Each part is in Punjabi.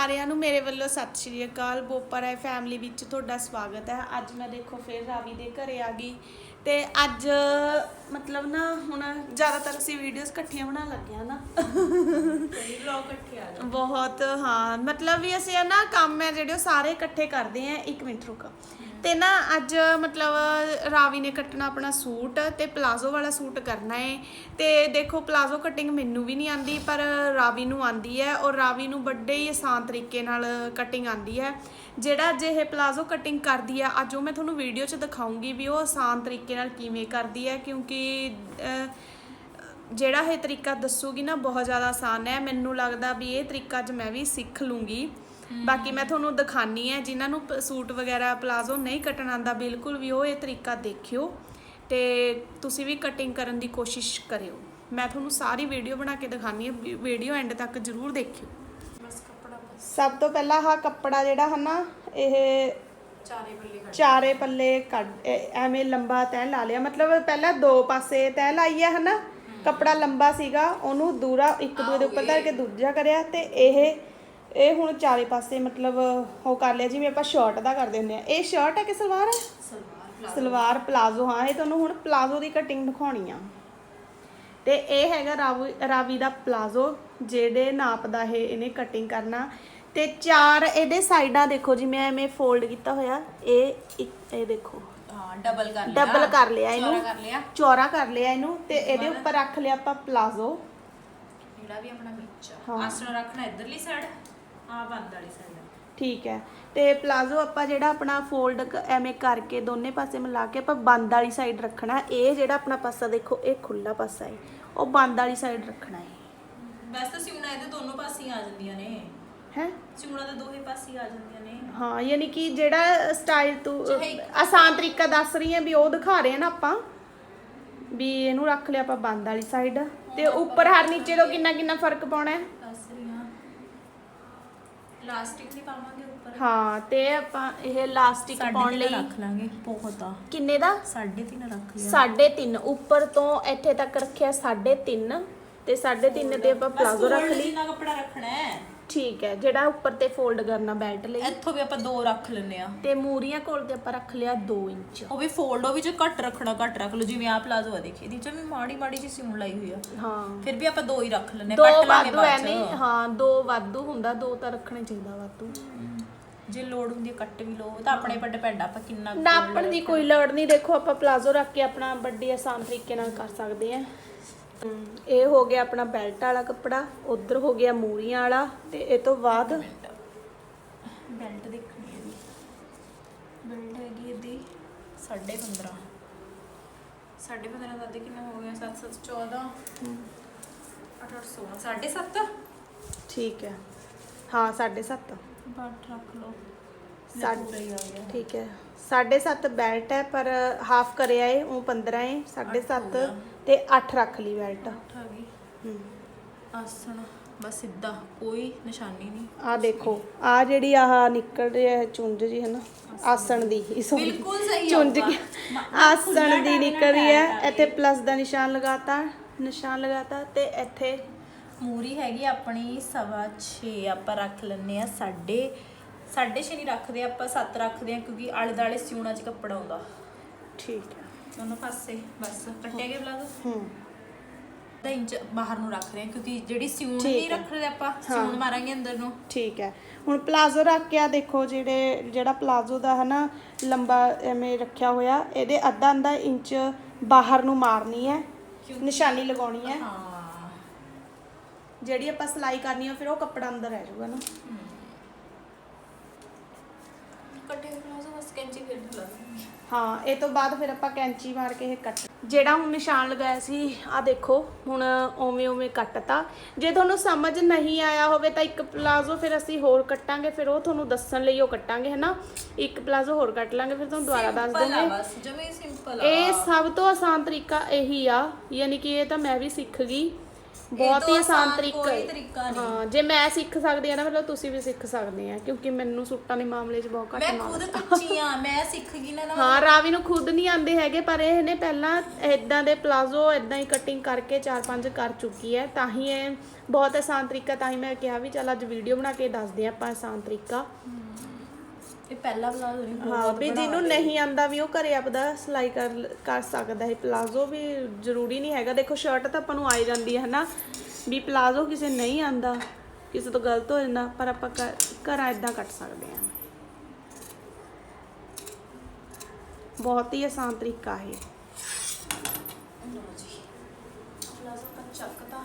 ਸਾਰਿਆਂ ਨੂੰ ਮੇਰੇ ਵੱਲੋਂ ਸਤਿ ਸ਼੍ਰੀ ਅਕਾਲ। ਬੋਪਾ ਹੈ ਫੈਮਿਲੀ ਵਿੱਚ ਤੁਹਾਡਾ ਸਵਾਗਤ ਹੈ। ਅੱਜ ਮੈਂ ਦੇਖੋ ਫਿਰ ਰਾਵੀ ਦੇ ਘਰੇ ਆ ਗਈ। ਤੇ ਅੱਜ ਮਤਲਬ ਨਾ ਹੁਣ ਜ਼ਿਆਦਾਤਰ ਅਸੀਂ ਵੀਡੀਓਜ਼ ਇਕੱਠੀਆਂ ਬਣਾਉਣ ਲੱਗੇ ਆ ਨਾ। ਕਈ ਵਲੌਗ ਇਕੱਠੇ ਆ ਬਹੁਤ ਹਾਂ ਮਤਲਬ ਵੀ ਅਸੀਂ ਨਾ ਕੰਮ ਹੈ ਜਿਹੜੇ ਉਹ ਸਾਰੇ ਇਕੱਠੇ ਕਰਦੇ ਆ ਇੱਕ ਮਿੰਟ ਰੁਕ। ਤੇ ਨਾ ਅੱਜ ਮਤਲਬ ਰਾਵੀ ਨੇ ਕੱਟਣਾ ਆਪਣਾ ਸੂਟ ਤੇ ਪਲਾਜ਼ੋ ਵਾਲਾ ਸੂਟ ਕਰਨਾ ਹੈ। ਤੇ ਦੇਖੋ ਪਲਾਜ਼ੋ ਕਟਿੰਗ ਮੈਨੂੰ ਵੀ ਨਹੀਂ ਆਂਦੀ ਪਰ ਰਾਵੀ ਨੂੰ ਆਂਦੀ ਹੈ ਔਰ ਰਾਵੀ ਨੂੰ ਵੱਡੇ ਹੀ ਆਸਾਨ ਤਰੀਕੇ ਨਾਲ ਕਟਿੰਗ ਆਂਦੀ ਹੈ। ਜਿਹੜਾ ਅੱਜ ਇਹ ਪਲਾਜ਼ੋ ਕਟਿੰਗ ਕਰਦੀ ਹੈ ਅੱਜ ਉਹ ਮੈਂ ਤੁਹਾਨੂੰ ਵੀਡੀਓ 'ਚ ਦਿਖਾਉਂਗੀ ਵੀ ਉਹ ਆਸਾਨ ਤਰੀਕੇ ਨਾਲ ਕਿਵੇਂ ਕਰਦੀ ਹੈ ਕਿਉਂਕਿ ਜਿਹੜਾ ਇਹ ਤਰੀਕਾ ਦੱਸੂਗੀ ਨਾ ਬਹੁਤ ਜ਼ਿਆਦਾ ਆਸਾਨ ਹੈ। ਮੈਨੂੰ ਲੱਗਦਾ ਵੀ ਇਹ ਤਰੀਕਾ ਅੱਜ ਮੈਂ ਵੀ ਸਿੱਖ ਲੂੰਗੀ। ਬਾਕੀ ਮੈਂ ਤੁਹਾਨੂੰ ਦਿਖਾਨੀ ਹੈ ਜਿਨ੍ਹਾਂ ਨੂੰ ਸੂਟ ਵਗੈਰਾ ਪਲਾਜ਼ੋ ਨਹੀਂ ਕੱਟਣ ਆਉਂਦਾ ਬਿਲਕੁਲ ਵੀ ਉਹ ਇਹ ਤਰੀਕਾ ਦੇਖਿਓ ਤੇ ਤੁਸੀਂ ਵੀ ਕਟਿੰਗ ਕਰਨ ਦੀ ਕੋਸ਼ਿਸ਼ ਕਰਿਓ। ਮੈਂ ਤੁਹਾਨੂੰ ਸਾਰੀ ਵੀਡੀਓ ਬਣਾ ਕੇ ਦਿਖਾਨੀ ਹੈ ਵੀਡੀਓ ਐਂਡ ਤੱਕ ਜ਼ਰੂਰ ਦੇਖਿਓ। ਸਭ ਤੋਂ ਪਹਿਲਾਂ ਆਹ ਕੱਪੜਾ ਜਿਹੜਾ ਹੈ ਨਾ ਇਹ ਚਾਰੇ ਬੱਲੇ ਕੱਢ ਚਾਰੇ ਪੱਲੇ ਕੱਢ ਐਵੇਂ ਲੰਬਾ ਤੈਅ ਲਾ ਲਿਆ। ਮਤਲਬ ਪਹਿਲਾਂ ਦੋ ਪਾਸੇ ਤੈਅ ਲਾਈ ਹੈ ਹਨਾ ਕੱਪੜਾ ਲੰਬਾ ਸੀਗਾ ਉਹਨੂੰ ਦੂਰਾ ਇੱਕ ਦੂਜੇ ਦੇ ਉੱਪਰ ਧਰ ਕੇ ਦੂਜਾ ਕਰਿਆ ਤੇ ਇਹ ਇਹ ਹੁਣ ਚਾਰੇ ਪਾਸੇ ਮਤਲਬ ਉਹ ਕਰ ਲਿਆ ਜਿਵੇਂ ਆਪਾਂ ਸ਼ਰਟ ਦਾ ਕਰਦੇ ਹੁੰਦੇ ਆ। ਇਹ ਸ਼ਰਟ ਹੈ ਕਿ ਸਲਵਾਰ? ਹੈ ਸਲਵਾਰ ਸਲਵਾਰ ਪਲਾਜ਼ੋ ਹਾਂ ਇਹ ਤੁਹਾਨੂੰ ਹੁਣ ਪਲਾਜ਼ੋ ਦੀ ਕਟਿੰਗ ਦਿਖਾਉਣੀ ਆ। ਤੇ ਇਹ ਹੈਗਾ ਰਾਵੀ ਰਾਵੀ ਦਾ ਪਲਾਜ਼ੋ ਜਿਹੜੇ ਨਾਪ ਦਾ ਇਹ ਇਹਨੇ ਕਟਿੰਗ ਕਰਨਾ। ਤੇ ਚਾਰ ਇਹਦੇ ਸਾਈਡਾਂ ਦੇਖੋ ਜਿਵੇਂ ਐਵੇਂ ਫੋਲਡ ਕੀਤਾ ਹੋਇਆ। ਇਹ ਇਹ ਦੇਖੋ। ਹਾਂ ਡਬਲ ਕਰ ਲਿਆ। ਡਬਲ ਕਰ ਲਿਆ ਇਹਨੂੰ। ਕਰ ਲਿਆ। ਚੌੜਾ ਕਰ ਲਿਆ ਇਹਨੂੰ ਤੇ ਇਹਦੇ ਉੱਪਰ ਰੱਖ ਲਿਆ ਆਪਾਂ ਪਲਾਜ਼ੋ। ਜਿਹੜਾ ਵੀ ਆਪਣਾ ਵਿੱਚ। ਆਸਣ ਰੱਖਣਾ ਇਧਰਲੀ ਸਾਈਡ ਆ ਬੰਦ ਵਾਲੀ ਸਾਈਡ ਠੀਕ ਹੈ। ਤੇ ਪਲਾਜ਼ੋ ਆਪਾਂ ਜਿਹੜਾ ਆਪਣਾ ਫੋਲਡ ਐਵੇਂ ਕਰਕੇ ਦੋਨੇ ਪਾਸੇ ਮਿਲਾ ਕੇ ਆਪਾਂ ਬੰਦ ਵਾਲੀ ਸਾਈਡ ਰੱਖਣਾ ਇਹ ਜਿਹੜਾ ਆਪਣਾ ਪਾਸਾ ਦੇਖੋ ਇਹ ਖੁੱਲਾ ਪਾਸਾ ਹੈ। ਉਹ ਬੰਦ ਵਾਲੀ ਸਾਈਡ ਰੱਖਣਾ ਹੈ। ਵੈਸੇ ਤਾਂ ਸਿਉਣਾ ਇਹਦੇ ਦੋਨੋਂ ਪਾਸੇ ਹੀ ਆ ਜਾਂਦੀਆਂ ਨੇ। ਹੈ? ਸਿਉਣਾ ਤਾਂ ਦੋਹੇ ਪਾਸੇ ਹੀ ਆ ਜਾਂਦੀਆਂ ਨੇ। ਹਾਂ ਯਾਨੀ ਕਿ ਜਿਹੜਾ ਸਟਾਈਲ ਤੂੰ ਚਾਹੇ ਇੱਕ ਆਸਾਨ ਤਰੀਕਾ ਦੱਸ ਰਹੀ ਹੈ ਵੀ ਉਹ ਦਿਖਾ ਰਹੇ ਆ ਨਾ ਆਪਾਂ। ਵੀ ਇਹਨੂੰ ਰੱਖ ਲਿਆ ਆਪਾਂ ਬੰਦ ਵਾਲੀ ਸਾਈਡ ਤੇ ਉੱਪਰ ਹਰ ਨੀਚੇ ਤੋਂ ਕਿੰਨਾ ਕਿੰਨਾ ਫ਼ਰਕ ਪਾਉਣਾ ਹਾਂ? ਲਾਸਟਿਕ ਪਾਵਾਂਗੇ ਉੱਪਰ। ਹਾਂ ਤੇ ਆਪਾਂ ਇਹ ਲਾਸਟਿਕ ਪਾਉਣ ਤਿੰਨ ਲਈ ਰੱਖ ਲਾਂਗੇ ਬਹੁਤ ਆ। ਕਿੰਨੇ ਦਾ? ਸਾਢੇ ਤਿੰਨ ਰੱਖ ਲਿਆ। ਸਾਢੇ ਤਿੰਨ ਉੱਪਰ ਤੋਂ ਇੱਥੇ ਤੱਕ ਰੱਖਿਆ ਸਾਢੇ ਤਿੰਨ। ਤੇ ਸਾਢੇ ਤਿੰਨ ਤੇ ਆਪਾਂ ਪਲਾਜ਼ੋ ਰੱਖ ਲਈ। ਜਿੰਨਾ ਕੱਪੜਾ ਰੱਖਣਾ ਹੈ। ਠੀਕ ਹੈ ਜਿਹੜਾ ਉੱਪਰ ਤੇ ਫੋਲਡ ਕਰਨਾ ਬੈਲਟ ਲਈ। ਇੱਥੋਂ ਵੀ ਆਪਾਂ ਦੋ ਰੱਖ ਲੈਨੇ ਆ ਤੇ ਮੂਰੀਆਂ ਕੋਲ ਤੇ ਆਪਾਂ ਰੱਖ ਲਿਆ 2 ਇੰਚ। ਉਹ ਵੀ ਫੋਲਡ ਉਹ ਵੀ ਜੇ ਘੱਟ ਰੱਖਣਾ ਘੱਟ ਰੱਖ ਲਓ ਜਿਵੇਂ ਆ ਪਲਾਜ਼ੋ ਆ ਦੇਖੀ ਇਹਦੀ ਚ ਵੀ ਮਾੜੀ ਮਾੜੀ ਜੀ ਸਿਉਣ ਲਾਈ ਹੋਈ ਆ। ਹਾਂ। ਫਿਰ ਵੀ ਆਪਾਂ ਦੋ ਹੀ ਰੱਖ ਲੈਨੇ ਦੋ ਕੱਟ ਲਾਂਗੇ ਵਾਧੂ ਬਾਅਦ ਚ। ਹਾਂ ਦੋ ਵਾਧੂ ਹੁੰਦਾ ਦੋ ਤਾਂ ਰੱਖਣੇ ਚਾਹੀਦਾ ਵਾਧੂ। ਜੇ ਲੋੜ ਹੁੰਦੀ ਹੈ ਕੱਟ ਵੀ ਲਓ ਉਹ ਤਾਂ ਆਪਣੇ ਪਰ ਡਿਪੈਂਡ ਆਪਾਂ ਕਿੰਨਾ ਕੁ ਨਾਪਣ ਦੀ ਕੋਈ ਲੋੜ ਨਹੀਂ ਦੇਖੋ ਆਪਾਂ ਪਲਾਜ਼ੋ ਰੱਖ ਕੇ ਆਪਣਾ ਵੱਡੀ ਆਸਾਨ ਤਰੀਕੇ ਨਾਲ ਕਰ ਸਕਦੇ ਆ ਇਹ ਹੋ ਗਿਆ ਆਪਣਾ ਬੈਲਟ ਵਾਲਾ ਕੱਪੜਾ ਉਧਰ ਹੋ ਗਿਆ ਮੂਰੀਆਂ ਵਾਲਾ ਤੇ ਇਹ ਤੋਂ ਬਾਅਦ ਬੈਲਟ ਦੇਖਣੀ ਹੈ ਇਹਦੀ ਬੈਲਟ ਹੈਗੀ ਇਹਦੀ 15.5 15.5 ਦਾ ਦੇ ਕਿੰਨਾ ਹੋ ਗਿਆ? 7 7 14 8 8 16 7.5 ਠੀਕ ਹੈ। ਹਾਂ 7.5 ਬੱਟ ਰੱਖ ਲਓ। ਗਿਆ। ਠੀਕ ਹੈ। 7.5 ਬੈਲਟ ਹੈ ਪਰ ਹਾਫ ਕਰਿਆ ਏ ਉਹ 15 ਏ 7.5 ਤੇ 8 ਰੱਖ ਲਈ ਬੈਲਟ ਆ ਗਈ ਹੂੰ ਆਸਣ ਬਸ ਸਿੱਧਾ ਕੋਈ ਨਿਸ਼ਾਨੀ ਨਹੀਂ ਆ ਦੇਖੋ ਆ ਜਿਹੜੀ ਆਹ ਨਿਕਲ ਰਹੀ ਹੈ ਚੁੰਝ ਜੀ ਹੈ ਨਾ ਆਸਣ ਦੀ ਇਸ ਬਿਲਕੁਲ ਸਹੀ ਚੁੰਝ ਮ- ਆਸਣ ਦੀ ਨਿਕਲ ਰਹੀ ਹੈ ਇੱਥੇ ਪਲੱਸ ਦਾ ਨਿਸ਼ਾਨ ਲਗਾਤਾ ਨਿਸ਼ਾਨ ਲਗਾਤਾ ਤੇ ਇੱਥੇ ਮੂਰੀ ਹੈਗੀ ਆਪਣੀ ਸਵਾ 6 ਆਪਾਂ ਰੱਖ ਲੈਨੇ ਆ ਸਾਢੇ ਸਾਢੇ ਛੇ ਨਹੀਂ ਰੱਖਦੇ ਆਪਾਂ 7 ਰੱਖਦੇ ਆ ਕਿਉਂਕਿ ਆਲੇ ਦਾਲੇ ਸਿਉਣਾ ਚ ਕੱਪੜਾ ਆਉਂਦਾ। ਠੀਕ ਹੈ। ਦੋਨੋਂ ਪਾਸੇ ਬਸ। ਕੱਟਿਆ ਗਿਆ ਬਲਾਗ ਹੂੰ। ਦਾ ਇੰਚ ਬਾਹਰ ਨੂੰ ਰੱਖ ਰਹੇ ਆ ਕਿਉਂਕਿ ਜਿਹੜੀ ਸਿਉਣ ਠੀਕ ਨਹੀਂ ਹੈ। ਰੱਖਦੇ ਆਪਾਂ ਸਿਉਣ ਮਾਰਾਂਗੇ ਅੰਦਰ ਨੂੰ। ਠੀਕ ਹੈ। ਹੁਣ ਪਲਾਜ਼ੋ ਰੱਖ ਕੇ ਆ ਦੇਖੋ ਜਿਹੜੇ ਜਿਹੜਾ ਪਲਾਜ਼ੋ ਦਾ ਹੈ ਨਾ ਲੰਬਾ ਐਵੇਂ ਰੱਖਿਆ ਹੋਇਆ ਇਹਦੇ ਅੱਧਾ ਅੱਧਾ ਇੰਚ ਬਾਹਰ ਨੂੰ ਮਾਰਨੀ ਹੈ ਨਿਸ਼ਾਨੀ ਲਗਾਉਣੀ ਹੈ। ਹਾਂ। ਜਿਹੜੀ ਆਪਾਂ ਸਿਲਾਈ ਕਰਨੀ ਹੈ ਫਿਰ ਉਹ ਕੱਪੜਾ ਅੰਦਰ ਰਹਿ ਜਾਊਗਾ ਨਾ। ਕੱਟੇ ਹੋਏ ਪਲਾਜ਼ੋ ਬਸ ਕੈਂਚੀ ਫਿਰ ਢਲਾ ਦਾਂਗੇ ਹਾਂ ਇਹ ਤੋਂ ਬਾਅਦ ਫਿਰ ਆਪਾਂ ਕੈਂਚੀ ਮਾਰ ਕੇ ਇਹ ਕੱਟ ਜਿਹੜਾ ਹੁਣ ਨਿਸ਼ਾਨ ਲਗਾਇਆ ਸੀ ਆ ਦੇਖੋ ਹੁਣ ਓਵੇਂ ਓਵੇਂ ਕੱਟਤਾ। ਜੇ ਤੁਹਾਨੂੰ ਸਮਝ ਨਹੀਂ ਆਇਆ ਹੋਵੇ ਤਾਂ ਇੱਕ ਪਲਾਜ਼ੋ ਫਿਰ ਅਸੀਂ ਹੋਰ ਕੱਟਾਂਗੇ ਫਿਰ ਉਹ ਤੁਹਾਨੂੰ ਦੱਸਣ ਲਈ ਉਹ ਕੱਟਾਂਗੇ ਹਨਾ? ਇੱਕ ਪਲਾਜ਼ੋ ਹੋਰ ਕੱਟ ਲਾਂਗੇ ਫਿਰ ਤੁਹਾਨੂੰ ਦੁਬਾਰਾ ਦੱਸ ਦਾਂਗੇ। ਬਸ ਜਮੇ ਸਿੰਪਲ ਆ। ਇਹ ਸਭ ਤੋਂ ਆਸਾਨ ਤਰੀਕਾ ਇਹੀ ਆ ਯਾਨੀ ਕਿ ਇਹ ਤਾਂ ਮੈਂ ਵੀ ਸਿੱਖ ਗਈ। ਬਹੁਤ ਹੀ ਆਸਾਨ ਤਰੀਕਾ ਕੋਈ ਹੈ। ਤਰੀਕਾ ਨਹੀਂ। ਹਾਂ ਜੇ ਮੈਂ ਸਿੱਖ ਸਕਦੀ ਆ ਨਾ ਮਤਲਬ ਤੁਸੀਂ ਵੀ ਸਿੱਖ ਸਕਦੇ ਆ ਕਿਉਂਕਿ ਮੈਨੂੰ ਸੂਟਾਂ ਦੇ ਮਾਮਲੇ 'ਚ ਬਹੁਤ ਘੱਟ ਮੈਂ ਖੁਦ ਕੱਚੀ ਆ ਮੈਂ ਸਿੱਖ ਗਈ ਨਾ ਨਾ ਹਾਂ ਰਾਵੀ ਨੂੰ ਖੁਦ ਨਹੀਂ ਆਂਦੇ ਹੈਗੇ ਪਰ ਇਹਨੇ ਪਹਿਲਾਂ ਇਦਾਂ ਦੇ ਪਲਾਜ਼ੋ ਇਦਾਂ ਹੀ ਕਟਿੰਗ ਕਰਕੇ ਚਾਰ ਪੰਜ ਕਰ ਚੁੱਕੀ ਹੈ ਤਾਂ ਹੀ ਇਹ ਬਹੁਤ ਆਸਾਨ ਤਰੀਕਾ ਤਾਂ ਹੀ ਮੈਂ ਕਿਹਾ ਵੀ ਚੱਲ ਅੱਜ ਵੀਡੀਓ ਬਣਾ ਕੇ ਦੱਸਦੇ ਹਾਂ ਆਪਾਂ ਆਸਾਨ ਤਰੀਕਾ ਇਹ ਪਹਿਲਾ ਪਲਾਜ਼ੋ ਨਹੀਂ ਹਾਂ ਵੀ ਜਿਹਨੂੰ ਨਹੀਂ ਆਂਦਾ ਵੀ ਉਹ ਘਰੇ ਆਪਦਾ ਸਿਲਾਈ ਕਰ ਕਰ ਸਕਦਾ ਹੈ। ਪਲਾਜ਼ੋ ਵੀ ਜ਼ਰੂਰੀ ਨਹੀਂ ਹੈਗਾ। ਦੇਖੋ ਸ਼ਰਟ ਤਾਂ ਆਪਾਂ ਨੂੰ ਆਈ ਜਾਂਦੀ ਹੈ ਹਨਾ। ਵੀ ਪਲਾਜ਼ੋ ਕਿਸੇ ਨਹੀਂ ਆਂਦਾ ਕਿਸੇ ਤੋਂ ਗਲਤ ਹੋ ਜਾਂਦਾ ਪਰ ਆਪਾਂ ਘਰਾਂ ਇਦਾਂ ਕੱਟ ਸਕਦੇ ਹਾਂ। ਬਹੁਤ ਹੀ ਆਸਾਨ ਤਰੀਕਾ ਹੈ ਲਓ ਜੀ ਪਲਾਜ਼ੋ ਤਾਂ ਚੱਕਦਾ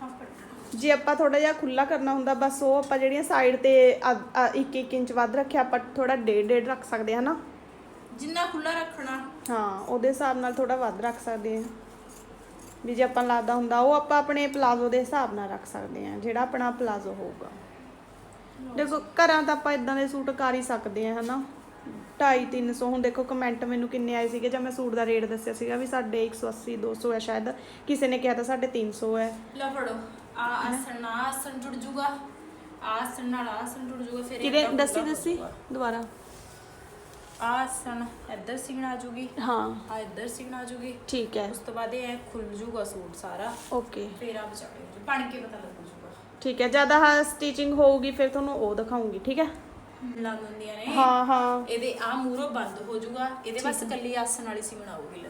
ਹਾਂ ਪੱਟਾ ਜੇ ਆਪਾਂ ਥੋੜਾ ਜਿਹਾ ਖੁੱਲਾ ਕਰਨਾ ਹੁੰਦਾ ਬਸ ਉਹ ਆਪਾਂ ਜਿਹੜੀਆਂ ਸਾਈਡ ਤੇ 1-1 ਇੰਚ ਵੱਧ ਰੱਖਿਆ ਆਪਾਂ ਥੋੜਾ ਡੇਢ ਡੇਢ ਰੱਖ ਸਕਦੇ ਹਾਂ ਨਾ? ਜਿੰਨਾ ਖੁੱਲਾ ਰੱਖਣਾ। ਹਾਂ ਉਹਦੇ ਹਿਸਾਬ ਨਾਲ ਥੋੜਾ ਵੱਧ ਰੱਖ ਸਕਦੇ ਹਾਂ। ਵੀ ਜੇ ਆਪਾਂ ਲਾਦਾ ਹੁੰਦਾ ਉਹ ਆਪਾਂ ਆਪਣੇ ਪਲਾਜ਼ੋ ਦੇ ਹਿਸਾਬ ਨਾਲ ਰੱਖ ਸਕਦੇ ਹਾਂ ਜਿਹੜਾ ਆਪਣਾ ਪਲਾਜ਼ੋ ਹੋਊਗਾ। ਦੇਖੋ ਘਰਾਂ ਤਾਂ ਆਪਾਂ ਇਦਾਂ ਦੇ ਸੂਟ ਕਰ ਹੀ ਸਕਦੇ ਹਾਂ ਹਨਾ? 250 300 ਹੁਣ ਦੇਖੋ ਕਮੈਂਟ ਮੈਨੂੰ ਕਿੰਨੇ ਆਏ ਸੀਗੇ ਜਦ ਮੈਂ ਸੂਟ ਦਾ ਰੇਟ ਦੱਸਿਆ ਸੀਗਾ ਵੀ ਸਾਡੇ 180 200 ਹੈ ਸ਼ਾਇਦ। ਕਿਸੇ ਨੇ ਕਿਹਾ ਤਾਂ ਸਾਡੇ 300 ਹੈ। ਲਓ ਫੜੋ। ਆ ਆਸਣ ਨਾਲ ਆਸਣ ਜੁੜ ਜੂਗਾ ਆਹ ਆਸਣ ਨਾਲ ਆਹ ਆਸਣ ਜੁੜ ਜੂਗਾ ਫਿਰ ਕਿਹਦੇ? ਏਦਾਂ ਦੱਸੀ ਖੁੱਲ੍ਹਾ ਦੱਸੀ ਹੋ ਜਾਊਗਾ। ਦੁਬਾਰਾ। ਆਹ ਆਸਣ ਇੱਧਰ ਸੀਣ ਆ ਜੂਗੀ ਹਾਂ। ਆ ਇੱਧਰ ਸੀਣ ਆ ਜੂਗੀ ਠੀਕ ਹੈ। ਉਸ ਤੋਂ ਬਾਅਦ ਇਹ ਐਂ ਖੁੱਲ ਜੂਗਾ ਸੂਟ ਸਾਰਾ। ਓਕੇ। ਫਿਰ ਆ ਵਿਚਾਲੇ ਹੋ ਜਾਊ। ਬਣ ਕੇ ਪਤਾ ਲੱਗ ਜੂਗਾ ਠੀਕ ਹੈ। ਜਦ ਆਹ ਸਟਿਚਿੰਗ ਹੋਊਗੀ ਫਿਰ ਤੁਹਾਨੂੰ ਉਹ ਦਿਖਾਉਂਗੀ ਠੀਕ ਹੈ? ਲੱਗ ਹੁੰਦੀਆਂ ਨੇ। ਹਾਂ ਹਾਂ। ਇਹਦੇ ਆ ਮੂਰੋ ਬੰਦ ਹੋ ਜੂਗਾ ਇਹਦੇ ਬਸ ਕੱਲੀ ਆਸਣ ਵਾਲੀ ਆਊਗੀ। ਲੰਬੀ ਲੰਬੀ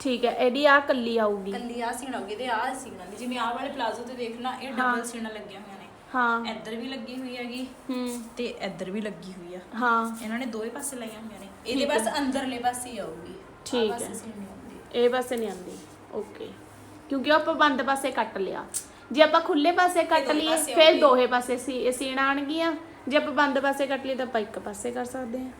ਠੀਕ ਹੈ ਇਹਦੀ ਆ ਕੱਲੀ ਆਊਗੀ। ਕੱਲੀ ਆ ਸੀਣ ਆਊਗੀ ਤੇ ਆ ਸੀਣ ਆਉਂਦੀ ਜਿਵੇਂ ਆਹ ਵਾਲੇ ਪਲਾਜ਼ੋ ਤੇ ਦੇਖਣਾ ਇਹ ਡਬਲ ਸੀਣਾ ਲੱਗੀਆਂ ਹੋਈਆਂ ਨੇ। ਹਾਂ। ਇੱਧਰ ਵੀ ਲੱਗੀ ਹੋਈ ਹੈਗੀ ਹੂੰ। ਤੇ ਇੱਧਰ ਵੀ ਲੱਗੀ ਹੋਈ ਆ। ਹਾਂ। ਇਹਨਾਂ ਨੇ ਦੋਵੇਂ ਪਾਸੇ ਲਾਈਆਂ ਹੋਈਆਂ ਨੇ। ਇਹਦੇ ਬਸ ਅੰਦਰਲੇ ਪਾਸੇ ਹੀ ਆਊਗੀ। ਠੀਕ ਹੈ। ਇਹ ਪਾਸੇ ਨਹੀਂ ਆਉਂਦੀ। ਓਕੇ ਕਿਉਂਕਿ ਆਪਾਂ ਬੰਦ ਪਾਸੇ ਕੱਟ ਲਿਆ। ਜੇ ਆਪਾਂ ਖੁੱਲੇ ਪਾਸੇ ਕੱਟ ਲਈਏ ਫਿਰ। ਦੋਹੇ ਪਾਸੇ ਸੀ ਸੀਣਾ ਆਣਗੀਆਂ ਜੇ ਆਪਾਂ ਬੰਦ ਪਾਸੇ ਕੱਟ ਲਈ ਤਾਂ ਆਪਾਂ ਇੱਕ ਪਾਸੇ ਕਰ ਸਕਦੇ ਹਾਂ।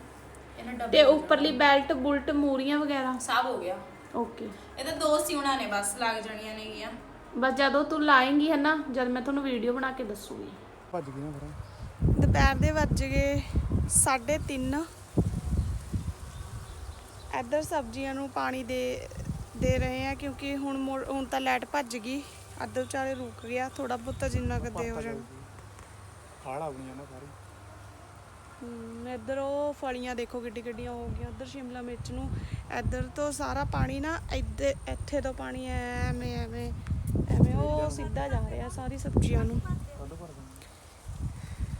ਡਬਲ ਤੇ ਉੱਪਰਲੀ ਬੈਲਟ ਬੁਲਟ ਮੂਰੀਆਂ ਵਗੈਰਾ। ਸਭ ਹੋ ਗਿਆ। ਓਕੇ ਇਹਦੇ ਦੋ ਸਿਉਣਾ ਨੇ ਬਸ ਲੱਗ ਜਾਣੀਆਂ ਨੇਗੀਆਂ। ਬਸ ਜਦੋਂ ਤੂੰ ਲਾਏਂਗੀ ਹੈ ਨਾ ਜਦ ਮੈਂ ਤੁਹਾਨੂੰ ਵੀਡੀਓ ਬਣਾ ਕੇ ਦੱਸੂਗੀ। ਭੱਜ ਗਈ ਨਾ ਫਿਰ। ਦੁਪਹਿਰ ਦੇ ਵੱਜ ਗਏ 3:30 ਇੱਧਰ ਸਬਜ਼ੀਆਂ ਨੂੰ ਪਾਣੀ ਦੇ ਦੇ ਰਹੇ ਆ ਕਿਉਂਕਿ ਹੁਣ ਮੋੜ- ਹੁਣ ਤਾਂ ਲਾਈਟ ਭੱਜ ਗਈ। ਅੱਧ ਵਿਚਾਲੇ ਰੁਕ ਗਿਆ ਥੋੜਾ ਬਹੁਤਾ ਜਿੰਨਾ ਕੁ ਦੇ ਹੋ ਜਾਣ। ਹਾਲ ਆ ਗਈਆਂ ਨਾ ਸਾਰੀ ਇੱਧਰ ਉਹ ਫਲੀਆਂ ਦੇਖੋ ਕਿੱਡੀ ਕਿੱਡੀਆਂ ਹੋ ਗਈਆਂ। ਉੱਧਰ ਸ਼ਿਮਲਾ ਮਿਰਚ ਨੂੰ ਇੱਧਰ ਤੋਂ ਸਾਰਾ ਪਾਣੀ ਨਾ ਇੱਥੇ ਤੋਂ ਪਾਣੀ ਐਵੇਂ ਐਵੇਂ ਐਵੇਂ ਉਹ ਸਿੱਧਾ ਜਾ ਰਿਹਾ ਸਾਰੀ ਸਬਜ਼ੀਆਂ ਨੂੰ।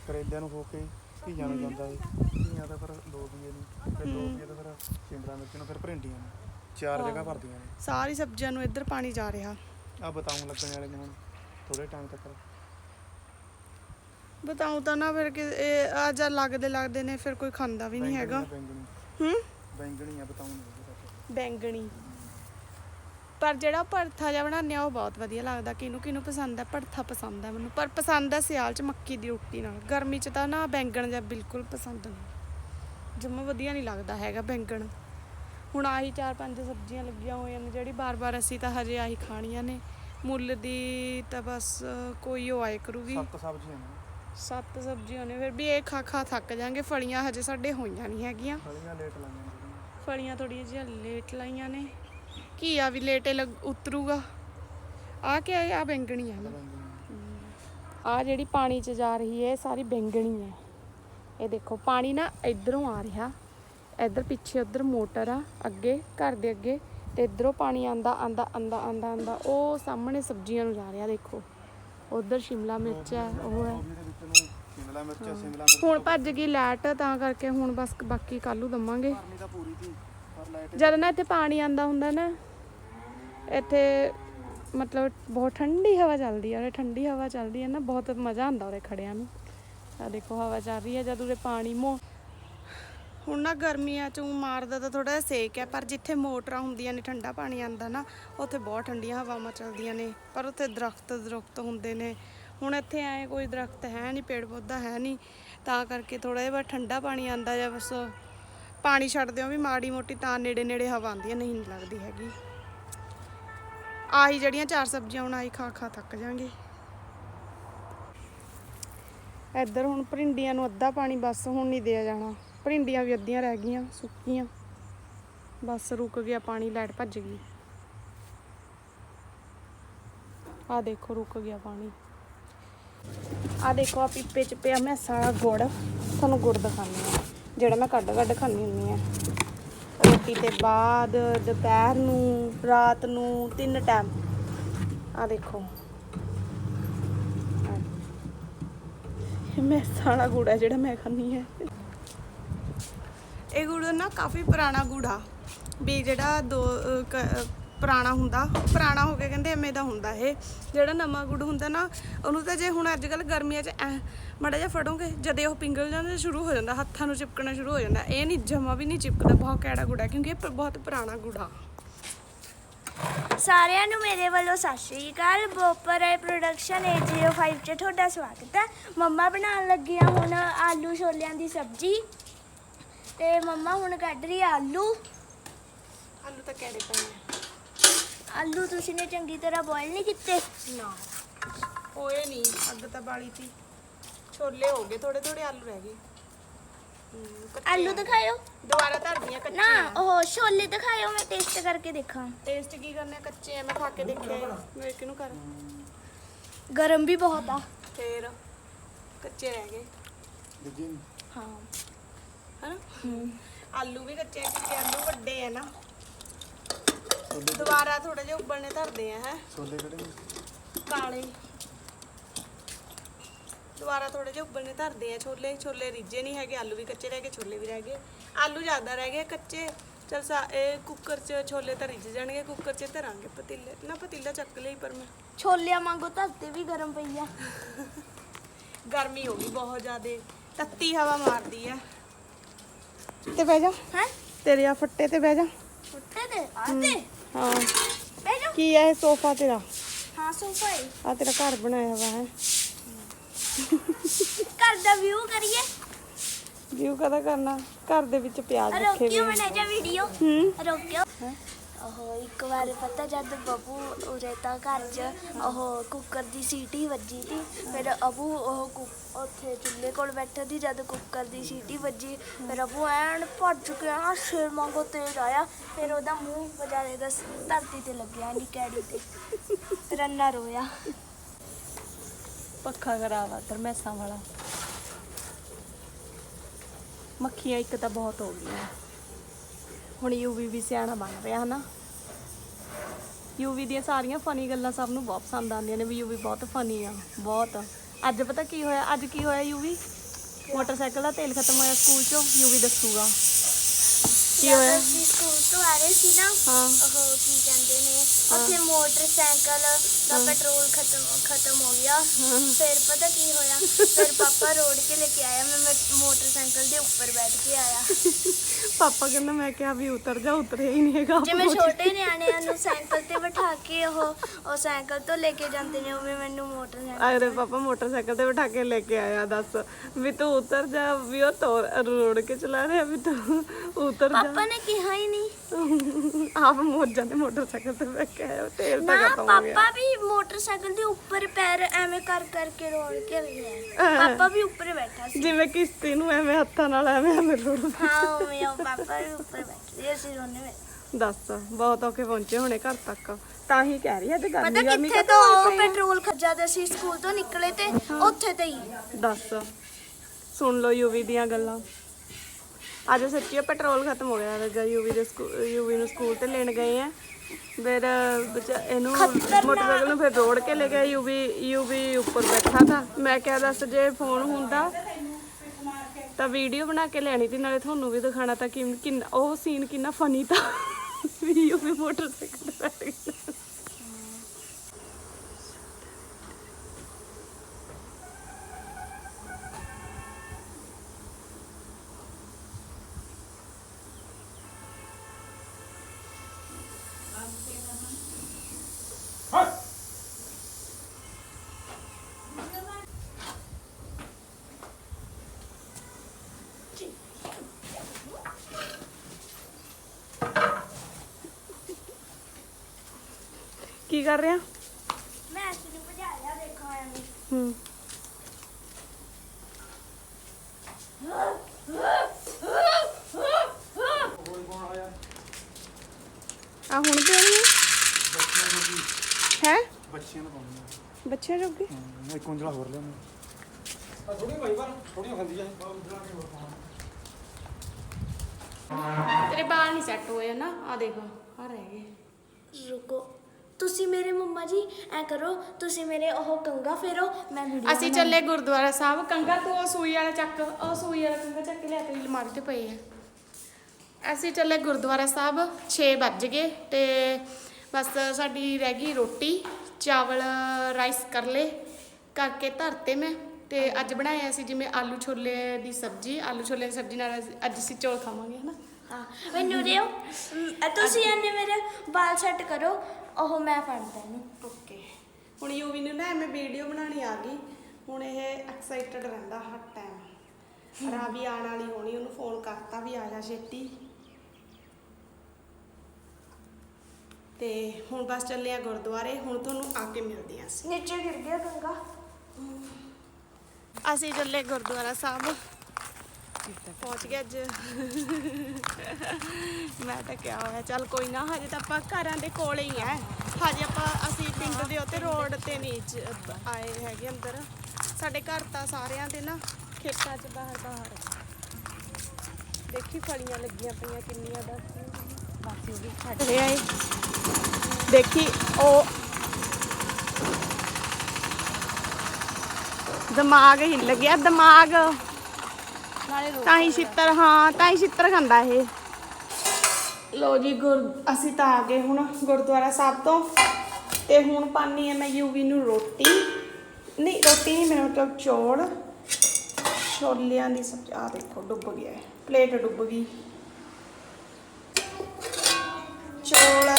ਕਰੇਲਿਆਂ ਨੂੰ ਹੋ ਕੇ ਘੀਆਂ ਨੂੰ ਜਾਂਦਾ ਏ। ਘੀਆਂ ਤਾਂ ਫਿਰ ਲੋਬੀਏ ਨੂੰ ਫਿਰ ਲੋਬੀਏ ਤਾਂ ਫਿਰ ਸ਼ਿਮਲਾ ਮਿਰਚ ਨੂੰ ਫਿਰ ਭਰਿੰਡੀਆਂ ਨੂੰ। ਚਾਰ ਜਗ੍ਹਾ ਭਰਦੀਆਂ ਨੇ। ਸਾਰੀ ਸਬਜ਼ੀਆਂ ਨੂੰ ਇੱਧਰ ਪਾਣੀ ਜਾ ਰਿਹਾ। ਆ ਬਤਾਉਂ ਲੱਗਣ ਵਾਲੇ ਨੇ ਹੁਣ ਥੋੜੇ ਟਾਈਮ ਤੱਕ। ਬਤਾਉ ਤਾਂ ਨਾ ਫਿਰ ਕਿ ਇਹ ਆ ਜਾਂ ਲੱਗਦੇ ਲੱਗਦੇ ਨੇ ਫਿਰ ਕੋਈ ਖਾਂਦਾ ਵੀ ਨਹੀਂ ਹੈਗਾ। ਬੈਂਗਣੀ। ਹੂੰ? ਬੈਂਗਣੀ ਆ ਬਤਾਉਂ ਬੈਂਗਣੀ। ਪਰ ਜਿਹੜਾ ਭਰਥਾ ਜਿਹਾ ਬਣਾਉਂਦੇ ਆ ਉਹ ਬਹੁਤ ਵਧੀਆ ਲੱਗਦਾ। ਕਿਹਨੂੰ ਕਿਹਨੂੰ ਪਸੰਦ ਹੈ ਭਰਥਾ ਪਸੰਦ ਹੈ ਮੈਨੂੰ। ਪਰ ਪਸੰਦ ਹੈ ਸਿਆਲ ਚ ਮੱਕੀ ਦੀ ਰੋਟੀ ਨਾਲ। ਗਰਮੀ ਚ ਤਾਂ ਨਾ ਬੈਂਗਣ ਜਿਹਾ ਬਿਲਕੁਲ ਪਸੰਦ ਨਹੀਂ। ਜਮਾ ਵਧੀਆ ਨਹੀਂ ਲੱਗਦਾ ਹੈਗਾ ਬੈਂਗਣ। ਹੁਣ ਆਹੀ ਚਾਰ ਪੰਜ ਸਬਜ਼ੀਆਂ ਲੱਗੀਆਂ ਹੋਈਆਂ ਨੇ ਜਿਹੜੀ ਬਾਰ-ਬਾਰ ਅਸੀਂ ਤਾਂ ਹਜੇ ਆਹੀ ਖਾਣੀਆਂ ਨੇ। ਮੁੱਲ ਦੀ ਤਾਂ ਬਸ ਕੋਈ ਉਹ ਆਏ ਕਰੂਗੀ। ਸੱਤ ਸਬਜ਼ੀਆਂ ਨੇ। ਸੱਤ ਸਬਜ਼ੀਆਂ ਨੇ ਫਿਰ ਵੀ ਇਹ ਖਾ ਖਾ ਥੱਕ ਜਾਾਂਗੇ ਫਲੀਆਂ ਹਜੇ ਸਾਡੇ ਹੋਈਆਂ ਨਹੀਂ ਹੈਗੀਆਂ। ਫਲੀਆਂ ਲੇਟ ਲਾਈਆਂ। ਫਲੀਆਂ ਥੋੜੀਆਂ ਜਿਹੀਆਂ ਲੇਟ ਲਾਈਆਂ ਨੇ। ਘੀਆ ਵੀ ਲੇਟੇ ਉਤਰੂਗਾ। ਆ ਕਿ ਆ ਬੈਂਗਣੀ ਆ ਆ ਜਿਹੜੀ ਪਾਣੀ 'ਚ ਜਾ ਰਹੀ ਹੈ ਸਾਰੀ ਬੈਂਗਣੀ ਹੈ। ਇਹ ਦੇਖੋ ਪਾਣੀ ਨਾ ਇਧਰੋਂ ਆ ਰਿਹਾ। ਇਧਰ ਪਿੱਛੇ ਉਧਰ ਮੋਟਰ ਆ ਅੱਗੇ ਘਰ ਦੇ ਅੱਗੇ। ਤੇ ਇਧਰੋਂ ਪਾਣੀ ਆਂਦਾ ਆਂਦਾ ਆਂਦਾ ਆਂਦਾ ਆਂਦਾ ਉਹ ਸਾਹਮਣੇ ਸਬਜ਼ੀਆਂ ਨੂੰ ਜਾ ਰਿਹਾ ਦੇਖੋ। ਉਧਰ ਸ਼ਿਮਲਾ ਮਿਰਚ ਹੈ ਉਹ ਹੈ। ਸ਼ਿਮਲਾ ਮਿਰਚ ਸ਼ਿਮਲਾ ਮਿਰਚ ਹੁਣ ਭੱਜ ਗਈ ਲਾਈਟ ਤਾਂ ਕਰਕੇ ਹੁਣ ਬਸ ਬਾਕੀ ਕੱਲੂ ਦਵਾਂਗੇ। ਗਰਮੀ ਤਾਂ ਪੂਰੀ ਸੀ ਪਰ ਲਾਈਟ ਜਦ ਨਾ ਇੱਥੇ ਪਾਣੀ ਆਂਦਾ ਹੁੰਦਾ ਨਾ ਇੱਥੇ ਮਤਲਬ ਬਹੁਤ ਠੰਡੀ ਹਵਾ ਚੱਲਦੀ ਆ ਉਰੇ ਠੰਡੀ ਹਵਾ ਚੱਲਦੀ ਹੈ ਨਾ ਬਹੁਤ ਮਜ਼ਾ ਆਉਂਦਾ ਉਰੇ ਖੜਿਆਂ ਨੂੰ। ਆ ਦੇਖੋ ਹਵਾ ਚੱਲ ਰਹੀ ਹੈ ਜਦ ਉਰੇ ਪਾਣੀ ਮੋ ਹੁਣ ਨਾ ਗਰਮੀਆਂ ਚ ਮਾਰਦਾ ਤਾਂ ਥੋੜਾ ਜਿਹਾ ਸੇਕ ਹੈ, ਪਰ ਜਿੱਥੇ ਮੋਟਰਾਂ ਹੁੰਦੀਆਂ ਨੇ, ਠੰਡਾ ਪਾਣੀ ਆਂਦਾ ਨਾ, ਉੱਥੇ ਬਹੁਤ ਠੰਡੀਆਂ ਹਵਾਵਾਂ ਚੱਲਦੀਆਂ ਨੇ, ਪਰ ਉੱਥੇ ਦਰਖਤ ਦਰਖਤ ਹੁੰਦੇ ਨੇ। ਹੁਣ ਇੱਥੇ ਐ ਕੋਈ ਦਰਖਤ ਹੈ ਨਹੀਂ, ਪੇੜ ਪੌਦਾ ਹੈ ਨਹੀਂ, ਤਾਂ ਕਰਕੇ ਥੋੜਾ ਜਿਹਾ ਬਸ ਠੰਡਾ ਪਾਣੀ ਆਂਦਾ ਜਾਂ ਬਸ ਪਾਣੀ ਛੱਡਦੇ ਹੋ ਵੀ ਮਾੜੀ ਮੋਟੀ ਤਾਂ ਨੇੜੇ ਨੇੜੇ ਹਵਾ ਆਉਂਦੀ ਹੈ, ਨਹੀਂ ਲੱਗਦੀ ਹੈਗੀ। ਆਹੀ ਜਿਹੜੀਆਂ ਚਾਰ ਸਬਜ਼ੀਆਂ ਹੁਣ ਆਹੀ ਖਾ ਖਾ ਥੱਕ ਜਾਾਂਗੇ ਇੱਧਰ ਹੁਣ ਭਰਿੰਡੀਆਂ ਨੂੰ ਅੱਧਾ ਪਾਣੀ ਬਸ ਹੁਣ ਨਹੀਂ ਦਿਆ ਜਾਣਾ। ਭਿੰਡੀਆਂ ਵੀ ਅੱਧੀਆਂ ਰਹਿ ਗਈਆਂ, ਸੁੱਕੀਆਂ। ਬਸ ਰੁਕ ਗਿਆ ਪਾਣੀ, ਲਾਈਟ ਭੱਜ ਗਈ। ਆ ਦੇਖੋ, ਰੁਕ ਗਿਆ ਪਾਣੀ। ਆ ਦੇਖੋ ਆ ਪੀਪੇ ਚ ਪਿਆ ਮੈਂ ਸਾਰਾ ਗੁੜ। ਤੁਹਾਨੂੰ ਗੁੜ ਦਿਖਾਉਂਦੀ ਆ ਜਿਹੜਾ ਮੈਂ ਕੱਢ ਕੱਢ ਖਾਂਦੀ ਹੁੰਦੀ ਆ ਰੋਟੀ ਤੇ ਬਾਅਦ, ਦੁਪਹਿਰ ਨੂੰ, ਰਾਤ ਨੂੰ, ਤਿੰਨ ਟਾਈਮ ਆ ਦੇਖੋ। ਆਹ। ਇਹ ਮੈਂ ਸਾਰਾ ਗੁੜ ਹੈ ਜਿਹੜਾ ਮੈਂ ਖਾਂਦੀ ਹੈ। ਇਹ ਗੁੜ ਨਾ ਕਾਫੀ ਪੁਰਾਣਾ ਗੁੜ ਆ। ਵੀ ਜਿਹੜਾ ਦੋ ਪੁਰਾਣਾ ਹੁੰਦਾ। ਪੁਰਾਣਾ ਹੋ ਕੇ ਕਹਿੰਦੇ ਐਵੇਂ ਦਾ ਹੁੰਦਾ ਇਹ। ਜਿਹੜਾ ਨਵਾਂ ਗੁੜ ਹੁੰਦਾ ਨਾ, ਉਹਨੂੰ ਤਾਂ ਜੇ ਹੁਣ ਅੱਜ ਕੱਲ ਗਰਮੀਆਂ 'ਚ ਐ ਮੜਾ ਜਿਹਾ ਫੜੋਗੇ, ਜਦੇ ਉਹ ਪਿੰਗਲ ਜਾਂਦਾ ਸ਼ੁਰੂ ਹੋ ਜਾਂਦਾ। ਹੱਥਾਂ ਨੂੰ ਚਿਪਕਣਾ ਸ਼ੁਰੂ ਹੋ ਜਾਂਦਾ। ਇਹ ਨਹੀਂ ਜਮਾ ਵੀ ਨਹੀਂ ਚਿਪਕਦਾ, ਬਹੁਤ ਕੈੜਾ ਗੁੜ ਆ, ਕਿਉਂਕਿ ਇਹ ਬਹੁਤ ਪੁਰਾਣਾ ਗੁੜ ਆ। ਸਾਰਿਆਂ ਨੂੰ ਮੇਰੇ ਵੱਲੋਂ ਸਤਿ ਸ਼੍ਰੀ ਅਕਾਲ। ਬੋਪਰ ਆਈ ਪ੍ਰੋਡਕਸ਼ਨ 805 ਚ ਤੁਹਾਡਾ ਸਵਾਗਤ ਹੈ। ਮੰਮਾ ਬਣਾਉਣ ਲੱਗੀ ਆ ਹੁਣ ਆਲੂ ਛੋਲਿਆਂ ਦੀ ਸਬਜ਼ੀ। ਤੇ ਮੰਮਾ ਹੁਣ ਕੱਢ ਰਹੀ ਆ ਆਲੂ। ਆਲੂ ਤਾਂ ਕੈੜੇ ਪਏ ਆ? ਆਲੂ ਤੁਸੀਂ ਨੇ ਚੰਗੀ ਤਰ੍ਹਾਂ ਬੋਇਲ ਨਹੀਂ ਕੀਤੇ? ਨਾ। ਹੋਏ ਨਹੀਂ ਅੱਗ ਤਾਂ ਬਾਲੀ ਤੀ। ਛੋਲੇ ਹੋ ਗਏ ਥੋੜੇ ਥੋੜੇ ਆਲੂ ਰਹਿ ਗਏ। ਹਮ, ਕੱਚੇ ਆਲੂ ਆ। ਦਿਖਾਇਓ। ਦੁਬਾਰਾ ਧਰਦੀਆਂ ਕੱਚੇ ਨਾ ਉਹ ਛੋਲੇ ਦਿਖਾਇਓ ਮੈਂ ਟੇਸਟ ਕਰਕੇ ਦੇਖਾਂ। ਟੇਸਟ ਕੀ ਕਰਨਾ ਕੱਚੇ ਆ ਮੈਂ ਖਾ ਕੇ ਦੇਖਿਆ ਮੈਂ ਕਿਹਨੂੰ ਕਰ। ਗਰਮ ਵੀ ਬਹੁਤ ਆ। ਫੇਰ ਕੱਚੇ ਰਹਿ ਗਏ। ਹਾਂ। ਹਨਾ? ਆਲੂ ਵੀ ਕੱਚੇ ਆ ਕਿਉਂਕਿ ਆਲੂ ਵੱਡੇ ਆ ਨਾ। ਦੁਬਾਰਾ ਥੋੜਾ ਜਿਹਾ ਉਬਲਣੇ ਧਰਦੇ ਆ ਹੈ। ਛੋਲੇ ਕਿਹੜੇ ਨੇ? ਕਾਲੇ। ਦੁਬਾਰਾ ਥੋੜੇ ਜਿਹਾ ਉਬਲਣੇ ਧਰਦੇ ਆ ਛੋਲੇ। ਛੋਲੇ ਰਿੱਝੇ ਨਹੀਂ ਹੈਗੇ ਆਲੂ ਵੀ ਕੱਚੇ ਰਹਿ ਗਏ ਛੋਲੇ ਵੀ ਰਹਿ ਗਏ। ਆਲੂ ਜ਼ਿਆਦਾ ਰਹਿ ਗਏ ਕੱਚੇ। ਚਲ ਸਾ ਇਹ ਕੁੱਕਰ 'ਚ ਛੋਲੇ ਤਾਂ ਰਿੱਝ ਜਾਣਗੇ ਕੁੱਕਰ 'ਚ ਧਰਾਂਗੇ ਪਤੀਲੇ। ਨਾ ਪਤੀਲਾ ਚੱਕ ਲਈ ਪਰ ਮੈਂ। ਛੋਲਿਆਂ ਵਾਂਗੂ ਧਰਤੇ ਵੀ ਗਰਮ ਪਈ ਆ। ਗਰਮੀ ਹੋ ਗਈ ਬਹੁਤ ਜ਼ਿਆਦੇ। ਤੱਤੀ ਹਵਾ ਮਾਰਦੀ ਆ। ਤੇ ਬਹਿ ਜਾ। ਹੈ। ਤੇਰੇ ਆ ਫੱਟੇ ਤੇ ਬਹਿ ਜਾ। ਉੱਤੇ ਤੇ ਆ ਤੇ ਹਾਂ। ਬਹਿ ਜਾ। ਕੀ ਹੈ ਸੋਫਾ ਤੇਰਾ? ਹਾਂ ਸੋਫਾ ਹੈ। ਆ ਤੇਰਾ ਘਰ ਬਣਾਇਆ ਵਾ ਹੈ। ਘਰ ਦਾ ਵਿਊ ਕਰੀਏ। ਵਿਊ ਕਦਾ ਕਰਨਾ? ਘਰ ਦੇ ਵਿੱਚ ਪਿਆਜ਼ ਰੱਖੇ ਰੋਕਿਓ ਹੋਏ ਮੈਂ ਜਾ ਵੀਡੀਓ ਹੂੰ। ਰੋਕਿਓ। ਉਹ ਇੱਕ ਵਾਰ ਪਤਾ ਜਦ ਬੱਬੂ ਉਰੇ ਤਾਂ ਘਰ 'ਚ ਉਹ ਕੁੱਕਰ ਦੀ ਸੀਟੀ ਵੱਜੀ ਤੀ ਫਿਰ ਅਬੂ ਉਹ ਕੁ- ਉੱਥੇ ਚੁੱਲ੍ਹੇ ਕੋਲ ਬੈਠਾ ਸੀ, ਜਦ ਕੁੱਕਰ ਦੀ ਸੀਟੀ ਵੱਜੀ, ਫਿਰ ਅਬੂ ਐਨ ਭੱਜ ਕੇ ਆ ਸ਼ੇਰ ਵਾਂਗੂ ਤੇਜ਼ ਆਇਆ, ਫਿਰ ਉਹਦਾ ਮੂੰਹ ਬਜਾਰੇ ਦਾ ਸ- ਧਰਤੀ ਤੇ ਲੱਗਿਆ ਨਹੀਂ ਕੈੜੀ ਤੇ। ਰੰਨਾ ਰੋਇਆ। ਪੱਖਾ ਖਰਾਬ ਆ ਧਰਮੈਸਾਂ ਵਾਲਾ। ਮੱਖੀਆਂ ਇੱਕ ਤਾਂ ਬਹੁਤ ਹੋ ਗਈਆਂ। ਹੁਣ ਯੂਵੀ ਵੀ ਸਿਆਣਾ ਬਣ ਰਿਹਾ, ਹਨਾ? ਯੂਵੀ ਦੀਆਂ ਸਾਰੀਆਂ ਫਨੀ ਗੱਲਾਂ ਸਭ ਨੂੰ ਬਹੁਤ ਪਸੰਦ ਆਉਂਦੀਆਂ ਨੇ ਵੀ ਯੂਵੀ ਬਹੁਤ ਫਨੀ ਆ ਬਹੁਤ। ਅੱਜ ਪਤਾ ਕੀ ਹੋਇਆ ਅੱਜ ਕੀ ਹੋਇਆ ਯੂਵੀ ਮੋਟਰਸਾਈਕਲ ਦਾ ਤੇਲ ਖਤਮ ਹੋਇਆ ਸਕੂਲ ਚੋਂ ਯੂਵੀ ਦੱਸੂਗਾ। ਕੀ ਹੋਇਆ? ਅਸੀਂ ਸਕੂਲ ਤੋਂ ਆ ਰਹੇ ਸੀ ਨਾ ਹਾਂ। ਉਹ ਕੀ ਕਹਿੰਦੇ ਨੇ ਉੱਥੇ ਮੋਟਰਸਾਈਕਲ ਦਾ ਪੈਟਰੋਲ ਖਤਮ ਖਤਮ ਹੋ ਗਿਆ। ਫਿਰ ਪਤਾ ਕੀ ਹੋਇਆ ਫਿਰ ਪਾਪਾ ਰੋਡ ਕੇ ਲੈ ਕੇ ਆਇਆ ਮੈਂ ਮੋਟਰਸਾਈਕਲ ਦੇ ਉੱਪਰ ਬੈਠ ਕੇ ਆਇਆ। ਪਾਪਾ ਕਹਿੰਦਾ ਮੈਂ ਕਿਹਾ ਵੀ ਉਤਰ ਜਾ ਉਤਰਿਆ ਹੀ ਨਹੀਂ ਹੈਗਾ। ਜਿਵੇਂ ਛੋਟੇ ਨਿਆਣਿਆਂ ਨੂੰ ਸਾਈਕਲ ਤੇ ਬਿਠਾ ਕੇ ਉਹ ਉਹ ਸਾਈਕਲ ਤੋਂ ਲੈ ਕੇ ਜਾਂਦੇ ਨੇ ਉਵੇਂ ਮੈਨੂੰ ਮੋਟਰਸਾਈਕਲ ਅਰੇ ਪਾਪਾ ਮੋਟਰਸਾਈਕਲ ਤੇ ਬਿਠਾ ਕੇ ਲੈ ਕੇ ਆਇਆ ਦੱਸ। ਵੀ ਤੂੰ ਉਤਰ ਜਾ ਵੀ ਉਹ ਤੋਰ ਰੋੜ ਕੇ ਚਲਾ ਰਿਹਾ ਵੀ ਤੂੰ ਉਤਰ ਜਾ। ਪਾਪਾ ਨੇ ਕਿਹਾ ਹੀ ਨਹੀਂ। ਆਪ ਮੋਜਾਂ ਤੇ ਮੋਟਰਸਾਈਕਲ ਤੇ ਬੈਠ ਕੇ ਆਇਆ ਤੇਲ ਤਾਂ ਖਤਮ ਹੋ ਗਿਆ। ਪਾਪਾ ਵੀ ਮੋਟਰਸਾਈਕਲ ਦੇ ਉੱਪਰ ਪੈਰ ਐਵੇਂ ਕਰ ਕਰਕੇ ਰੋੜ ਕੇ ਗਿਆ ਪਾਪਾ ਵੀ ਉੱਪਰ ਬੈਠਾ ਸੀ। ਜਿਵੇਂ ਕਿਸ਼ਤੀ ਨੂੰ ਐਵੇਂ ਹੱਥਾਂ ਨਾਲ ਐਵੇਂ ਐਵੇਂ ਰੋੜ ਹਾਂ ਉਹ ਪਾਪਾ ਵੀ ਉੱਪਰ ਬੈਠੇ ਅਸੀਂ ਦੋਨੇ ਬੈਠੇ ਦੱਸ ਬਹੁਤ ਔਖੇ ਪਹੁੰਚੇ ਹੋਣੇ ਘਰ ਤੱਕ। ਤਾਂ ਹੀ ਕਹਿ ਰਹੀ ਹੈ ਤੇ ਪਤਾ ਗਰਮੀ ਗਰਮੀ ਕਿੱਥੇ ਤੋਂ ਆ? ਪੈਟਰੋਲ ਖੱਜਾ ਤੇ ਅਸੀਂ ਸਕੂਲ ਤੋਂ ਨਿਕਲੇ ਤੇ ਉੱਥੇ ਤੇ ਹੀ। ਦੱਸ ਸੁਣ ਲਓ ਯੂਵੀ ਦੀਆਂ ਗੱਲਾਂ। ਅੱਜ ਸੱਚੀ ਪੈਟਰੋਲ ਖਤਮ ਹੋ ਗਿਆ ਜਦ ਯੂਵੀ ਦੇ ਯੂਵੀ ਨੂੰ ਸਕੂਲ ਤੇ ਲੈਣ ਗਏ ਆ। ਫਿਰ ਬਚਾ ਇਹਨੂੰ ਮੋਟਰਸਾਈਕਲ ਨੂੰ ਫਿਰ ਰੋੜ ਕੇ ਲੈ ਗਏ ਯੂਵੀ ਯੂਵੀ ਉੱਪਰ ਬੈਠਾ ਥਾ ਮੈਂ ਕਿਹਾ ਦੱਸ ਜੇ ਫੋਨ ਹੁੰਦਾ ਤਾਂ ਵੀਡੀਓ ਬਣਾ ਕੇ ਲੈਣੀ ਸੀ, ਨਾਲੇ ਤੁਹਾਨੂੰ ਵੀ ਦਿਖਾਣਾ ਤਾਂ ਕਿ ਕਿੰਨਾ, ਉਹ ਸੀਨ ਕਿੰਨਾ ਫਨੀ ਤਾਂ ਵੀ ਯੂਵੀ ਮੋਟਰਸਾਈਕਲ ਤੇ ਬੈਠ ਗਿਆ ਕੀ ਕਰ ਰਿਹਾ? ਮੈਂ ਅਸੀਂ ਨੂੰ ਭਜਾ ਲਿਆ ਦੇਖੋ ਐਵੇਂ ਹੂੰ। ਆ ਹੁਣ ਤੇ ਬੱਚਿਆਂ ਜੋਗੀ। ਹੈ? ਬੱਚਿਆਂ ਨੂੰ ਪਾਉਂਦੇ ਆ। ਬੱਚਿਆਂ ਜੋਗੇ? ਹਾਂ ਇੱਕ ਉਂਜਲਾ ਹੋਰ ਲਿਆਉਂਦੇ ਥੋੜੀ ਭਾਈ ਪਰ ਥੋੜੀਆਂ ਖਾਂਦੀਆਂ ਤੇਰੇ ਬਾਲ ਨਹੀਂ ਸੈੱਟ ਹੋਏ ਨਾ ਆ ਦੇਖੋ ਆ ਰਹਿ ਗਏ। ਰੁਕੋ। ਤੁਸੀਂ ਮੇਰੇ ਮੰਮਾ ਜੀ ਐ ਕਰੋ ਤੁਸੀਂ ਮੇਰੇ ਉਹ ਕੰਗਾ ਫੇਰੋ ਮੈਂ ਵੀਡੀਓ ਅਸੀਂ ਚੱਲੇ ਗੁਰਦੁਆਰਾ ਸਾਹਿਬ। ਕੰਗਾ ਤੂੰ ਉਹ ਸੂਈ ਵਾਲਾ ਚੱਕ ਉਹ ਸੂਈ ਵਾਲਾ ਕੰਗਾ ਚੱਕ ਕੇ ਲਿਆ ਤੇਰੀ ਅਲਮਾਰੀ ਤੇ ਪਈ ਹੈ। ਅਸੀਂ ਚੱਲੇ ਗੁਰਦੁਆਰਾ ਸਾਹਿਬ 6 ਵੱਜ ਗਏ ਤੇ ਬਸ ਸਾਡੀ ਰਹਿ ਗਈ ਰੋਟੀ ਚਾਵਲ ਰਾਈਸ ਕਰ ਲਏ। ਕਰਕੇ ਧਰਤੇ ਮੈਂ ਤੇ ਅੱਜ ਬਣਾਇਆ ਸੀ ਜਿਵੇਂ ਆਲੂ ਛੋਲੇ ਦੀ ਸਬਜ਼ੀ। ਆਲੂ ਛੋਲੇ ਦੀ ਸਬਜ਼ੀ ਨਾਲ ਅੱਜ ਅਸੀਂ ਚੌਲ ਖਾਵਾਂਗੇ ਹਨਾ? ਹਾਂ ਮੈਨੂੰ ਦਿਓ। ਤੁਸੀਂ ਇਹਨੇ ਮੇਰੇ ਵਾਲ ਸੈੱਟ ਕਰੋ। ਉਹ ਮੈਂ ਫੜਦਾ ਇਹਨੂੰ। ਓਕੇ। ਹੁਣ ਯੂਵੀ ਨੂੰ ਨਾ ਐਵੇਂ ਵੀਡੀਓ ਬਣਾਉਣੀ ਆ ਗਈ। ਹੁਣ ਇਹ ਐਕਸਾਈਟਡ ਰਹਿੰਦਾ ਹਰ ਟਾਈਮ ਰਾਵੀ ਆਉਣ ਵਾਲੀ ਹੋਣੀ ਉਹਨੂੰ ਫੋਨ ਕਰਤਾ ਵੀ ਆ ਜਾ ਛੇਤੀ। ਤੇ ਹੁਣ ਬਸ ਚੱਲੇ ਆ ਗੁਰਦੁਆਰੇ ਹੁਣ ਤੁਹਾਨੂੰ ਆ ਕੇ ਮਿਲਦੇ ਆ ਅਸੀਂ। ਨੀਚੇ ਗਿਰ ਗਿਆ ਕੰਗਾ ਅਸੀਂ ਚੱਲੇ ਗੁਰਦੁਆਰਾ ਸਾਹਿਬ। ਪਹੁੰਚ ਗਏ ਅੱਜ। ਮੈਂ ਤਾਂ ਕਿਹਾ ਹੋਇਆ ਚੱਲ ਕੋਈ ਨਾ ਹਜੇ ਤਾਂ ਆਪਾਂ ਘਰਾਂ ਦੇ ਕੋਲ ਹੀ ਆ ਹਜੇ ਆਪਾਂ ਅਸੀਂ ਪਿੰਡ ਦੇ ਉੱਤੇ ਰੋਡ ਤੇ ਨਹੀਂ ਜ- ਆਏ ਹੈਗੇ ਅੰਦਰ। ਸਾਡੇ ਘਰ ਤਾਂ ਸਾਰਿਆਂ ਦੇ ਨਾ ਖੇਤਾਂ 'ਚ ਬਾਹਰ ਬਾਹਰ। ਦੇਖੀ ਫਲੀਆਂ ਲੱਗੀਆਂ ਪਈਆਂ ਕਿੰਨੀਆਂ ਦੱਸ ਬਾਕੀ ਉਹ ਵੀ ਛੱਡ ਰਿਹਾ ਏ ਦੇਖੀ ਉਹ ਦਿਮਾਗ ਹਿੱਲ ਗਿਆ ਦਿਮਾਗ। ਨਾਲੇ ਤਾਂ ਹੀ ਛਿੱਤਰ ਹਾਂ ਤਾਂ ਹੀ ਛਿੱਤਰ ਖਾਂਦਾ ਇਹ। ਲੋ ਜੀ ਗੁਰ ਅਸੀਂ ਤਾਂ ਆ ਗਏ ਹੁਣ ਗੁਰਦੁਆਰਾ ਸਾਹਿਬ ਤੋਂ। ਤੇ ਹੁਣ ਪਾਣੀ ਹੈ ਮੈਂ ਯੂਵੀ ਨੂੰ ਰੋਟੀ। ਨਹੀਂ ਰੋਟੀ ਨਹੀਂ ਮੇਰਾ ਮਤਲਬ ਚੌਲ। ਛੋਲਿਆਂ ਦੀ ਸਬਜ਼ੀ ਆ ਦੇਖੋ ਡੁੱਬ ਗਿਆ ਹੈ ਪਲੇਟ ਡੁੱਬ ਗਈ। ਚੌਲ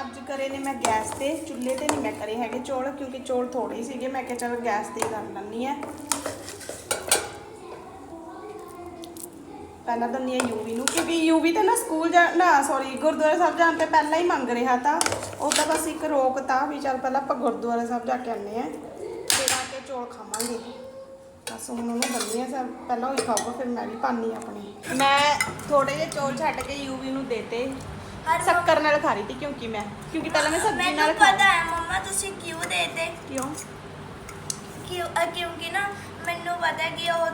ਅੱਜ ਕਰੇ ਨੇ ਮੈਂ ਗੈਸ ਤੇ। ਚੁੱਲ੍ਹੇ ਤੇ ਨਹੀਂ ਮੈਂ ਕਰੇ ਹੈਗੇ ਚੌਲ ਕਿਉਂਕਿ ਚੌਲ ਥੋੜੇ ਹੀ ਸੀਗੇ। ਮੈਂ ਕਿਹਾ ਚਲ ਗੈਸ ਤੇ ਹੀ ਕਰ ਲੈਂਦੀ ਆ ਪਹਿਲਾਂ ਦੰਨੀ ਆ ਯੂਵੀ ਨੂੰ ਕਿਉਂਕਿ ਯੂਵੀ ਤਾਂ ਨਾ ਸਕੂਲ ਜਾ ਨਾ ਸੌਰੀ ਗੁਰਦੁਆਰਾ ਸਾਹਿਬ ਜਾਣ ਤੇ ਪਹਿਲਾਂ ਹੀ ਮੰਗ ਰਿਹਾ ਤਾਂ। ਉਹ ਤਾਂ ਬਸ ਇੱਕ ਰੋਕ ਤਾ ਵੀ ਚੱਲ ਪਹਿਲਾਂ ਆਪਾਂ ਗੁਰਦੁਆਰਾ ਸਾਹਿਬ ਜਾ ਕੇ ਆਨੇ ਆ ਫਿਰ ਆ ਕੇ ਚੌਲ ਖਾਵਾਂਗੇ। ਬਸ ਹੁਣ ਉਹਨੂੰ ਦੰਨੀ ਆ ਸਭ ਪਹਿਲਾਂ ਉਹ ਹੀ ਖਾਊਗਾ ਫਿਰ ਮੈਂ ਵੀ ਪਾਣੀ ਆਪਣੀ। ਮੈਂ ਥੋੜੇ ਜਿਹੇ ਚੌਲ ਛੱਡ ਕੇ ਯੂਵੀ ਨੂੰ ਦੇਤੇ ਸ਼ੱਕਰ ਨਾਲ ਖਾ ਰਹੀ ਸੀ ਕਿਉਂਕਿ ਮੈਂ ਕਿਉਂਕਿ ਪਹਿਲਾਂ ਮੈਂ ਸਬਜ਼ੀ ਨਾਲ ਖਾ ਪਤਾ ਹੈ ਮੰਮਾ ਤੁਸੀਂ ਕਿਉਂ ਦੇਤੇ ਕਿਉਂ? ਕਿਉਂਕਿ ਨਾ ਮੈਨੂੰ ਪਤਾ ਕਿ ਉਹ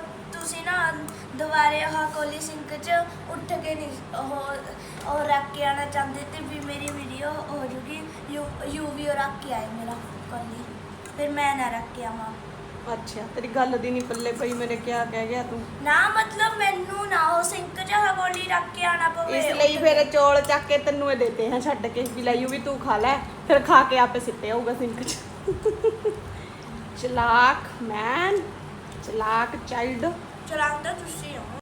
ਤੁਸੀਂ ਨਾ ਦੁਬਾਰੇ ਉਹ ਕੋਲੀ ਸਿੰਕ ਚ ਉੱਠ ਕੇ ਨਹੀਂ ਉਹ ਉਹ ਰੱਖ ਕੇ ਆਣਾ ਚਾਹੁੰਦੇ ਤੇ ਵੀ ਮੇਰੀ ਵੀਡੀਓ ਹੋ ਜੂਗੀ। ਯੂ ਵੀ ਉਹ ਰੱਖ ਕੇ ਆਏ ਮੇਰਾ ਕੋਲੀ। ਫਿਰ ਮੈਂ ਨਾ ਰੱਖ ਕੇ ਆਵਾਂ। ਅੱਛਾ ਤੇਰੀ ਗੱਲ ਦੀ ਨਹੀਂ ਪੱਲੇ ਪਈ ਮੇਰੇ ਕਿਆ ਕਹਿ ਗਿਆ ਤੂੰ। ਨਾ ਮਤਲਬ ਮੈਨੂੰ ਨਾ ਉਹ ਸਿੰਕ ਚ ਉਹ ਕੋਲੀ ਰੱਖ ਕੇ ਆਣਾ ਪਵੇ। ਇਸ ਲਈ ਫਿਰ ਚੌਲ ਚੱਕ ਕੇ ਤੈਨੂੰ ਇਹ ਦੇਤੇ ਹਾਂ ਛੱਡ ਕੇ ਵੀ ਲੈ ਯੂ ਵੀ ਤੂੰ ਖਾ ਲੈ ਫਿਰ ਖਾ ਕੇ ਆਪੇ ਸਿੱਟੇ ਆਊਗਾ ਸਿੰਕ 'ਚ। ਚਲਾਕ ਮੈਨ ਚਲਾਕ ਚਾਈਲਡ ਚਲਾਉਂਦਾ ਤੁਸੀਂ ਹੋ?